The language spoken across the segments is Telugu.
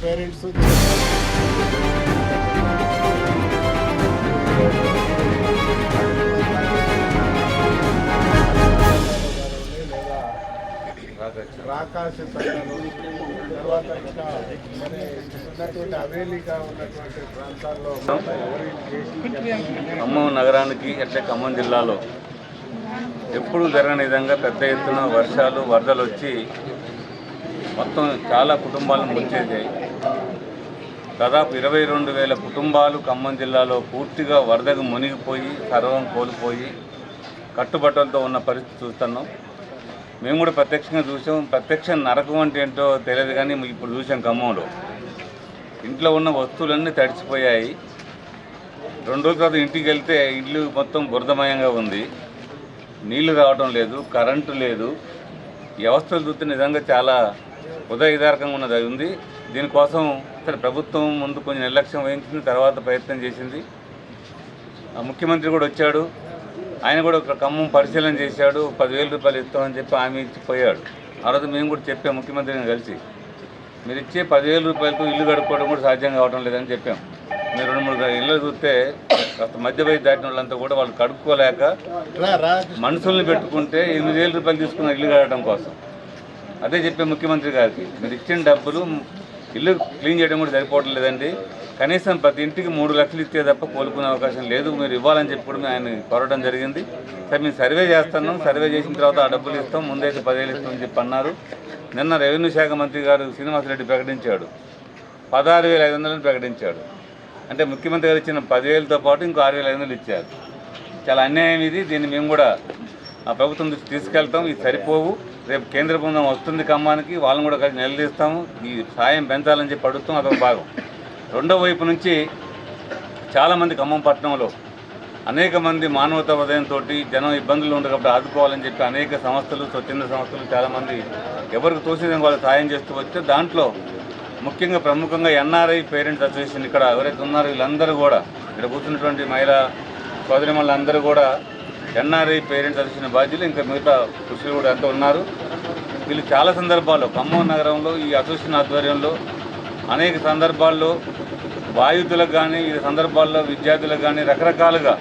పేరెంట్స్ రాకాశ తర్వాత ఇంకా మరి ఉన్నటువంటి అవేలీగా ఉన్నటువంటి ప్రాంతాల్లో ఖమ్మం నగరానికి అంటే ఖమ్మం జిల్లాలో ఎప్పుడు జరగని విధంగా పెద్ద ఎత్తున వర్షాలు వరదలు వచ్చి మొత్తం చాలా కుటుంబాలను ముంచేసాయి దాదాపు ఇరవై రెండు వేల కుటుంబాలు ఖమ్మం జిల్లాలో పూర్తిగా వరదకు మునిగిపోయి సర్వం కోల్పోయి కట్టుబట్టలతో ఉన్న పరిస్థితి చూస్తున్నాం. మేము కూడా ప్రత్యక్షంగా చూసాం. ప్రత్యక్ష నరకం అంటే ఏంటో తెలియదు కానీ ఇప్పుడు చూసాం ఖమ్మంలో. ఇంట్లో ఉన్న వస్తువులన్నీ తడిచిపోయాయి. రెండు రోజుల తర్వాత ఇంటికి వెళ్తే ఇల్లు మొత్తం బురదమయంగా ఉంది. నీళ్ళు రావడం లేదు కరెంటు లేదు. వ్యవస్థలు చూస్తే నిజంగా చాలా ఉదయదారకంగా ఉన్నది. అది ఉంది. దీనికోసం సరే ప్రభుత్వం ముందు కొంచెం నిర్లక్ష్యం వహించింది తర్వాత ప్రయత్నం చేసింది. ఆ ముఖ్యమంత్రి కూడా వచ్చాడు. ఆయన కూడా ఒక ఖమ్మం పరిశీలన చేశాడు. పదివేల రూపాయలు ఇస్తామని చెప్పి హామీ ఇచ్చి పోయాడు. ఆ రోజు మేము కూడా చెప్పాం ముఖ్యమంత్రిని కలిసి. మీరు ఇచ్చే పదివేల రూపాయలతో ఇల్లు కడుక్కోవడం కూడా సాధ్యం కావడం లేదని చెప్పాం. మీరు రెండు మూడు ఇళ్ళు చూస్తే కాస్త మధ్య వయసు దాటిన వాళ్ళంతా కూడా వాళ్ళు కడుక్కోలేక మనుషుల్ని పెట్టుకుంటే ఎనిమిది వేల రూపాయలు తీసుకున్న ఇల్లు కట్టడం కోసం. అదే చెప్పే ముఖ్యమంత్రి గారికి మీరు ఇచ్చిన డబ్బులు ఇల్లు క్లీన్ చేయడం కూడా సరిపోవడం లేదండి. కనీసం ప్రతి ఇంటికి మూడు లక్షలు ఇస్తే తప్ప కోలుకునే అవకాశం లేదు. మీరు ఇవ్వాలని చెప్పి కూడా ఆయన కోరడం జరిగింది. సరే మేము సర్వే చేస్తున్నాం. సర్వే చేసిన తర్వాత ఆ డబ్బులు ఇస్తాం. ముందైతే పదివేలు ఇస్తామని చెప్పి అన్నారు. నిన్న రెవెన్యూ శాఖ మంత్రి గారు శ్రీనివాసరెడ్డి ప్రకటించాడు. పదహారు వేల ఐదు వందలని ప్రకటించాడు. అంటే ముఖ్యమంత్రి గారు ఇచ్చిన పదివేలతో పాటు ఇంకో ఆరు వేల ఐదు వందలు ఇచ్చారు. చాలా అన్యాయం ఇది. దీన్ని మేము కూడా ప్రభుత్వం దృష్టి తీసుకెళ్తాం ఇది సరిపోవు. రేపు కేంద్ర బృందం వస్తుంది ఖమ్మానికి వాళ్ళని కూడా కలిసి నిలదీస్తాము. ఈ సాయం పెంచాలని చెప్పి అడుగుతాం అదొక భాగం. రెండో వైపు నుంచి చాలామంది ఖమ్మం పట్టణంలో అనేక మంది మానవతా ఉదయంతో జనం ఇబ్బందులు ఉండదు కాబట్టి ఆదుకోవాలని చెప్పి అనేక సంస్థలు స్వచ్ఛంద సంస్థలు చాలామంది ఎవరికి తోసిన వాళ్ళు సాయం చేస్తూ వస్తే దాంట్లో ముఖ్యంగా ప్రముఖంగా ఎన్ఆర్ఐ పేరెంట్స్ అసోసియేషన్ ఇక్కడ ఎవరైతే ఉన్నారో వీళ్ళందరూ కూడా ఇక్కడ కూర్చున్నటువంటి మహిళా సోదరిమణులందరూ కూడా ఎన్ఆర్ఐ పేరెంట్స్ అసోసియేషన్ బాధ్యులు ఇంకా మిగతా కృషులు కూడా ఎంతో ఉన్నారు. వీళ్ళు చాలా సందర్భాల్లో ఖమ్మం నగరంలో ఈ అసోసియేషన్ ఆధ్వర్యంలో అనేక సందర్భాల్లో బాధితులకు కానీ ఈ సందర్భాల్లో విద్యార్థులకు కానీ రకరకాలుగా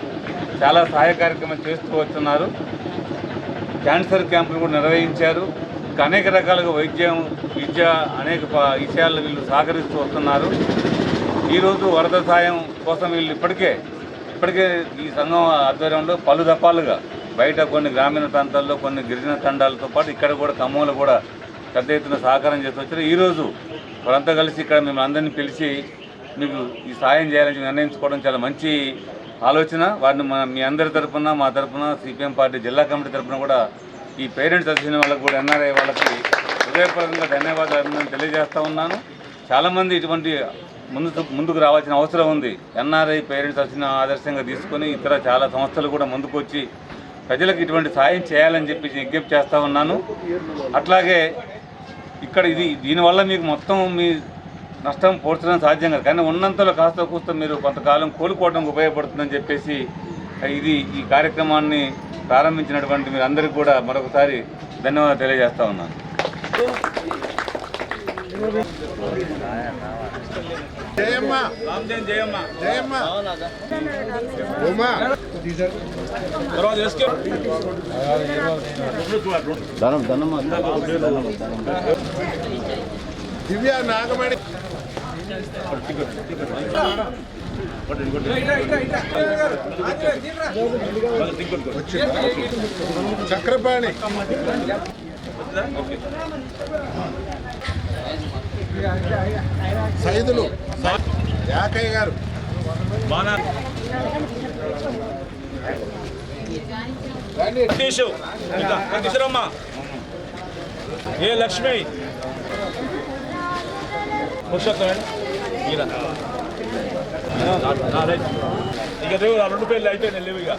చాలా సహాయ కార్యక్రమాలు చేస్తూ వస్తున్నారు. క్యాన్సర్ క్యాంపులు కూడా నిర్వహించారు. అనేక రకాలుగా వైద్యం విద్య అనేక విషయాల్లో వీళ్ళు సహకరిస్తూ వస్తున్నారు. ఈరోజు వరద సాయం కోసం వీళ్ళు ఇప్పటికే ఇప్పటికే ఈ సంఘం ఆధ్వర్యంలో పలు దఫాలుగా బయట కొన్ని గ్రామీణ ప్రాంతాల్లో కొన్ని గిరిజన తండాలతో పాటు ఇక్కడ కూడా ఖమ్మంలో కూడా పెద్ద ఎత్తున సహకారం చేస్తూ వచ్చారు. ఈరోజు వాళ్ళంతా కలిసి ఇక్కడ మేము అందరినీ పిలిచి మీకు ఈ సాయం చేయాలని నిర్ణయించుకోవడం చాలా మంచి ఆలోచన. వారిని మన మీ అందరి తరఫున మా తరపున సిపిఎం పార్టీ జిల్లా కమిటీ తరఫున కూడా ఈ పేరెంట్స్ అసోసియేషన్ వాళ్ళకి కూడా ఎన్ఆర్ఐ వాళ్ళకి హృదయపూర్వకంగా ధన్యవాదాలు అభినందనలు తెలియజేస్తూ ఉన్నాను. చాలామంది ఇటువంటి ముందు ముందుకు రావాల్సిన అవసరం ఉంది. ఎన్ఆర్ఐ పేరెంట్స్ వచ్చిన ఆదర్శంగా తీసుకొని ఇతర చాలా సంస్థలు కూడా ముందుకు వచ్చి ప్రజలకు ఇటువంటి సాయం చేయాలని చెప్పి విజ్ఞప్తి చేస్తూ ఉన్నాను. అట్లాగే ఇక్కడ ఇది దీనివల్ల మీకు మొత్తం మీ నష్టం పోర్చడం సాధ్యం కాదు. కానీ ఉన్నంతలో కాస్త కూస్త మీరు కొంతకాలం కోలుకోవడానికి ఉపయోగపడుతుందని చెప్పేసి ఇది ఈ కార్యక్రమాన్ని ప్రారంభించినటువంటి మీరు అందరికీ కూడా మరొకసారి ధన్యవాదాలు తెలియజేస్తా ఉన్నాను. జయమ్మ. జయమ్మ. ఉమా. దివ్య నాగమణి. చక్రపాణి. సైదులు. యాకయ్య గారు. తీసురమ్మ ఏ లక్ష్మి? ఇక రేవు రెండు పేర్లు అయిపోయినాయి లేవు ఇక.